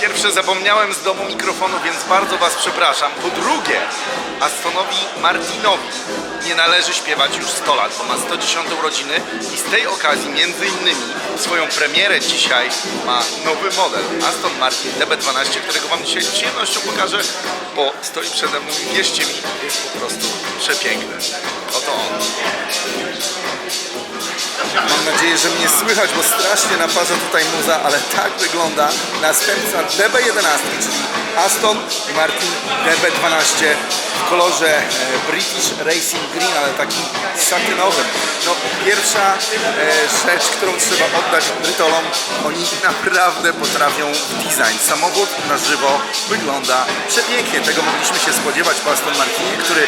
pierwsze zapomniałem z domu mikrofonu, więc bardzo Was przepraszam. Po drugie, Astonowi Martinowi nie należy śpiewać już 100 lat, bo ma 110 urodziny i z tej okazji między innymi swoją premierę dzisiaj ma nowy model Aston Martin DB12, którego Wam dzisiaj z przyjemnością pokażę, bo stoi przede mną i wierzcie mi, jest po prostu przepiękny. Oto on. Mam nadzieję, że mnie słychać, bo strasznie naparza tutaj muza, ale tak wygląda następca DB11, czyli Aston Martin DB12 w kolorze e, British Racing Green, ale takim satynowym. No, pierwsza e, rzecz, którą trzeba oddać Brytolom, oni naprawdę potrafią design. Samochód na żywo wygląda przepięknie. Tego mogliśmy się spodziewać po Aston Martinie, który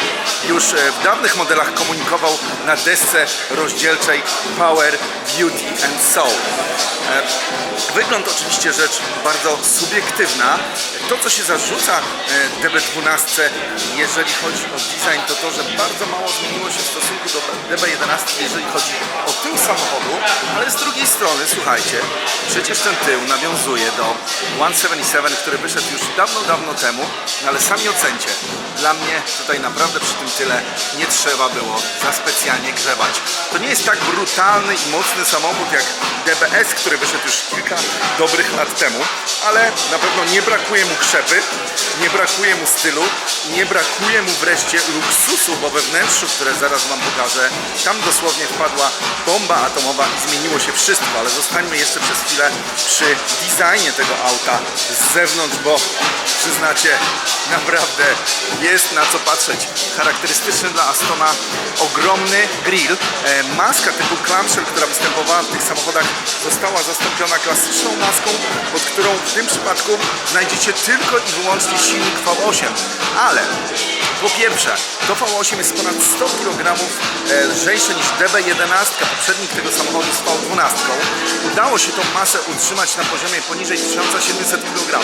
już e, w dawnych modelach komunikował na desce rozdzielczej Power, Beauty and Soul. Wygląd oczywiście rzecz bardzo subiektywna. To, co się zarzuca e, DB12, jeżeli chodzi o design, to to, że bardzo mało zmieniło się w stosunku do DB11, jeżeli chodzi o tył samochodu, ale z drugiej strony, słuchajcie, przecież ten tył nawiązuje do 177, który wyszedł już dawno, dawno temu, no ale sami ocencie. Dla mnie tutaj naprawdę przy tym tyle nie trzeba było za specjalnie grzebać. To nie jest tak brutalny i mocny samochód jak DBS, który wyszedł już kilka dobrych lat temu, ale na pewno nie brakuje mu krzepy, nie brakuje mu stylu, nie brakuje mu wreszcie luksusu, bo we wnętrzu, które zaraz Wam pokażę, tam dosłownie wpadła bomba atomowa i zmieniło się wszystko, ale zostańmy jeszcze przez chwilę przy designie tego auta z zewnątrz, bo przyznacie, naprawdę jest na co patrzeć. Charakterystyczny dla Astona ogromny grill, e, maska typu clamshell, która występowała w tych samochodach została zastąpiona klasyczną maską, pod którą w tym przypadku znajdziecie tylko i wyłącznie silnik V8, ale po pierwsze, to V8 jest ponad 100 kg e, lżejsze niż DB11, poprzednik tego samochodu z V12. Udało się tą masę utrzymać na poziomie poniżej 1700 kg.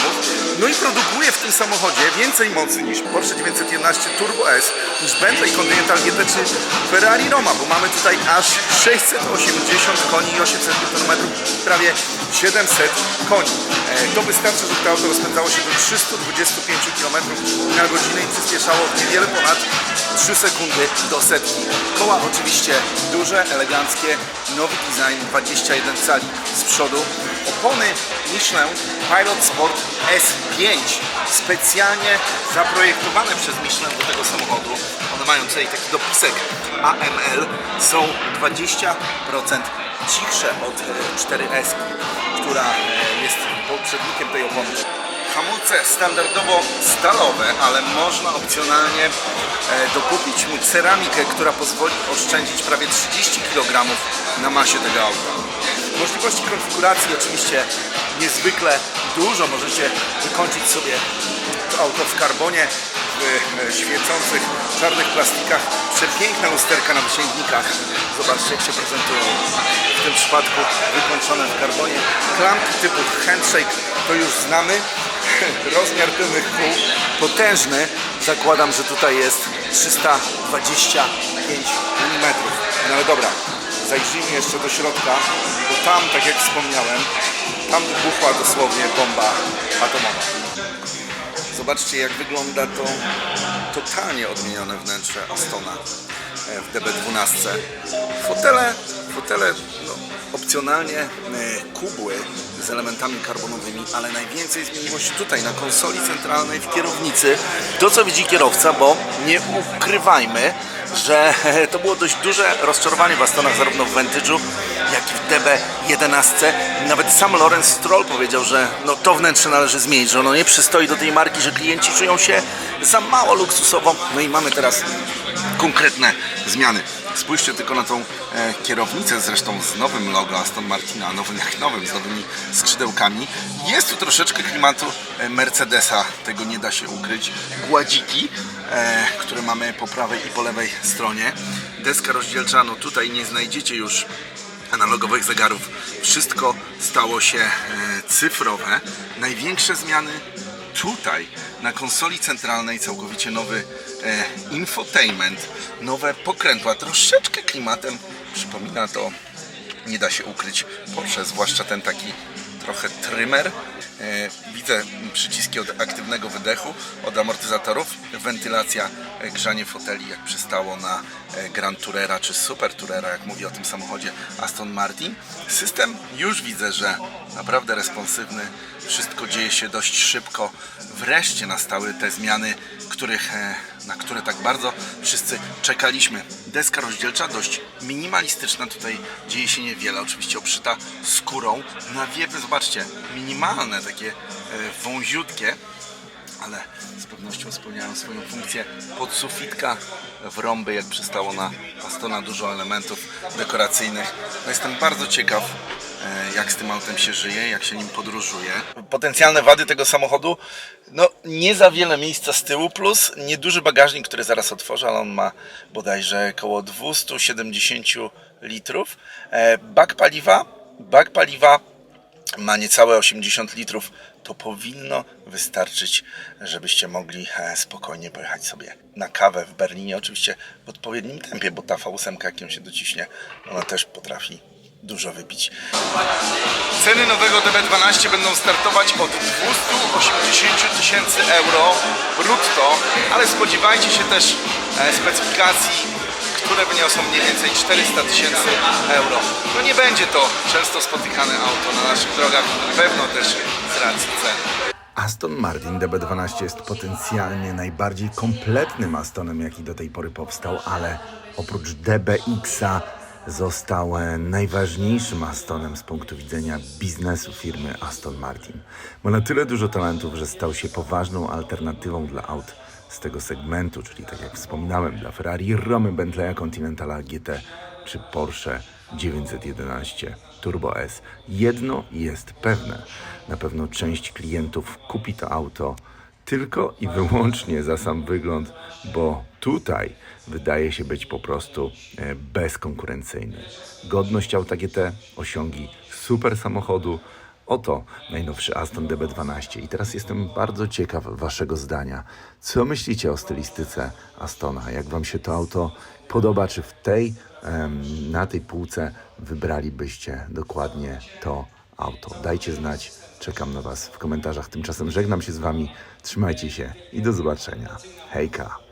No i produkuje w tym samochodzie więcej mocy niż Porsche 911 Turbo S, niż Bentley Continental GT czy Ferrari Roma, bo mamy tutaj aż 680 koni i 800 Nm, prawie 700 koni. E, To wystarczy, żeby to auto rozpędzało się do 325 km na godzinę i przyspieszało w niewiele ponad 3 sekundy do setki. Koła oczywiście duże, eleganckie, nowy design, 21 cali z przodu. Opony Michelin Pilot Sport S5 specjalnie zaprojektowane przez Michelin do tego samochodu. One mają tutaj taki dopisek AML, są 20% cichsze od e, 4S, która e, jest poprzednikiem tej opony. Hamulce standardowo stalowe, ale można opcjonalnie e, dokupić mu ceramikę, która pozwoli oszczędzić prawie 30 kg na masie tego auta. Możliwości konfiguracji oczywiście niezwykle dużo. Możecie wykończyć sobie to auto w karbonie, w e, świecących czarnych plastikach. Przepiękna lusterka na wysięgnikach. Zobaczcie jak się prezentują. W tym przypadku wykończone w karbonie. Klamki typu handshake to już znamy. Rozmiar tylnych kół potężny. Zakładam, że tutaj jest 325 mm. No ale dobra, zajrzyjmy jeszcze do środka, bo tam, tak jak wspomniałem, tam wybuchła dosłownie bomba atomowa. Zobaczcie jak wygląda to totalnie odmienione wnętrze Astona e, w DB12. Fotele, fotele no, opcjonalnie e, kubły z elementami karbonowymi, ale najwięcej zmieniło się tutaj na konsoli centralnej w kierownicy. To co widzi kierowca, bo nie ukrywajmy, że to było dość duże rozczarowanie w Astonach zarówno w Vantage'u, DB11. Nawet sam Lorenz Stroll powiedział, że no to wnętrze należy zmienić, że ono nie przystoi do tej marki, że klienci czują się za mało luksusowo. No i mamy teraz konkretne zmiany. Spójrzcie tylko na tą e, kierownicę, zresztą z nowym logo Aston Martina, nowym jak nowym, z nowymi skrzydełkami. Jest tu troszeczkę klimatu e, Mercedesa, tego nie da się ukryć. Gładziki, e, które mamy po prawej i po lewej stronie. Deska rozdzielcza, no tutaj nie znajdziecie już analogowych zegarów. Wszystko stało się e, cyfrowe. Największe zmiany tutaj na konsoli centralnej całkowicie nowy e, infotainment, nowe pokrętła, troszeczkę klimatem przypomina to, nie da się ukryć, Porsche, zwłaszcza ten taki trochę trymer. E, Widzę przyciski od aktywnego wydechu, od amortyzatorów, wentylacja, e, grzanie foteli jak przystało na e, Grand Tourera czy Super Tourera, jak mówi o tym samochodzie Aston Martin. System już widzę, że naprawdę responsywny, wszystko dzieje się dość szybko. Wreszcie nastały te zmiany, których, na które tak bardzo wszyscy czekaliśmy. Deska rozdzielcza dość minimalistyczna, tutaj dzieje się niewiele, oczywiście obszyta skórą. Nawiewy, zobaczcie, minimalne, takie e, wąziutkie, ale z pewnością spełniają swoją funkcję. Podsufitka w rąby, jak przystało na Astona, dużo elementów dekoracyjnych. No jestem bardzo ciekaw, e, jak z tym autem się żyje, jak się nim podróżuje. Potencjalne wady tego samochodu, no nie za wiele miejsca z tyłu, plus nieduży bagażnik, który zaraz otworzę, ale on ma bodajże około 270 litrów. E, Bak paliwa, bak paliwa ma niecałe 80 litrów, to powinno wystarczyć, żebyście mogli e, spokojnie pojechać sobie na kawę w Berlinie. Oczywiście w odpowiednim tempie, bo ta V8, jak ją się dociśnie, ona też potrafi dużo wypić. Ceny nowego DB12 będą startować od 280 tysięcy euro brutto, ale spodziewajcie się też e, specyfikacji które wyniosą mniej więcej 400 tysięcy euro. No nie będzie to często spotykane auto na naszych drogach, na pewno też z racji ceny. Aston Martin DB12 jest potencjalnie najbardziej kompletnym Astonem, jaki do tej pory powstał, ale oprócz DBX-a został e, najważniejszym Astonem z punktu widzenia biznesu firmy Aston Martin. Ma na tyle dużo talentów, że stał się poważną alternatywą dla aut z tego segmentu, czyli tak jak wspominałem, dla Ferrari, Romy, Bentleya, Continentala GT czy Porsche 911 Turbo S. Jedno jest pewne, na pewno część klientów kupi to auto tylko i wyłącznie za sam wygląd, bo tutaj wydaje się być po prostu e, bezkonkurencyjny. Godność auta GT, osiągi super samochodu, Oto najnowszy Aston DB12 i teraz jestem bardzo ciekaw Waszego zdania. Co myślicie o stylistyce Astona? Jak Wam się to auto podoba? Czy w tej, na tej półce wybralibyście dokładnie to auto? Dajcie znać, czekam na Was w komentarzach. Tymczasem żegnam się z Wami, trzymajcie się i do zobaczenia. Hejka!